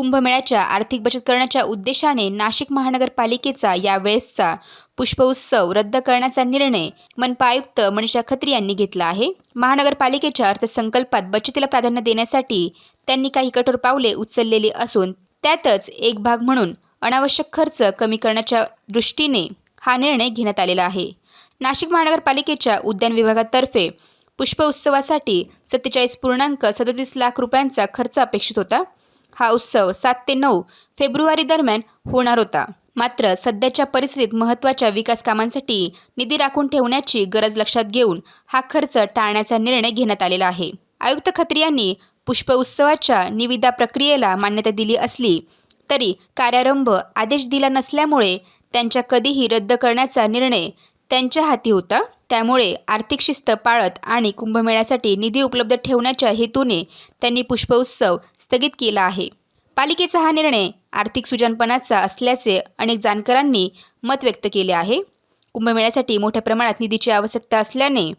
कुंभमेळ्याच्या आर्थिक बचत करण्याच्या उद्देशाने नाशिक महानगरपालिकेचा यावेळेसचा पुष्पउत्सव रद्द करण्याचा निर्णय मनपा आयुक्त मनीषा खत्री यांनी घेतला आहे. महानगरपालिकेच्या अर्थसंकल्पात बचतीला प्राधान्य देण्यासाठी त्यांनी काही कठोर पावले उचललेली असून त्यातच एक भाग म्हणून अनावश्यक खर्च कमी करण्याच्या दृष्टीने हा निर्णय घेण्यात आलेला आहे. नाशिक महानगरपालिकेच्या उद्यान विभागातर्फे पुष्प उत्सवासाठी सत्तेचाळीस पूर्णांक सदोतीस लाख रुपयांचा खर्च अपेक्षित होता. हा उत्सव सात ते नऊ फेब्रुवारी दरम्यान होणार होता. मात्र सध्याच्या परिस्थितीत महत्त्वाच्या विकास कामांसाठी निधी राखून ठेवण्याची गरज लक्षात घेऊन हा खर्च टाळण्याचा निर्णय घेण्यात आलेला आहे. आयुक्त खत्री यांनी पुष्प उत्सवाच्या निविदा प्रक्रियेला मान्यता दिली असली तरी कार्यारंभ आदेश दिला नसल्यामुळे त्यांच्या कधीही रद्द करण्याचा निर्णय त्यांच्या हाती होता. त्यामुळे आर्थिक शिस्त पाळत आणि कुंभमेळ्यासाठी निधी उपलब्ध ठेवण्याच्या हेतूने त्यांनी पुष्पोत्सव स्थगित केला आहे. पालिकेचा हा निर्णय आर्थिक सुजानपणाचा असल्याचे अनेक जाणकारांनी मत व्यक्त केले आहे. कुंभमेळ्यासाठी मोठ्या प्रमाणात निधीची आवश्यकता असल्याने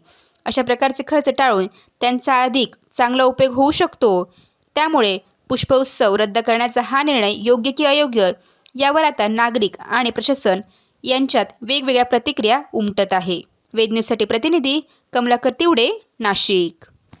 अशा प्रकारचे खर्च टाळून त्यांचा अधिक चांगला उपयोग होऊ शकतो. त्यामुळे पुष्पोत्सव रद्द करण्याचा हा निर्णय योग्य की अयोग्य यावर आता नागरिक आणि प्रशासन यांच्यात वेगवेगळ्या प्रतिक्रिया उमटत आहे. वेद न्यूजसाठी प्रतिनिधी कमलाकर तिवडे नाशिक.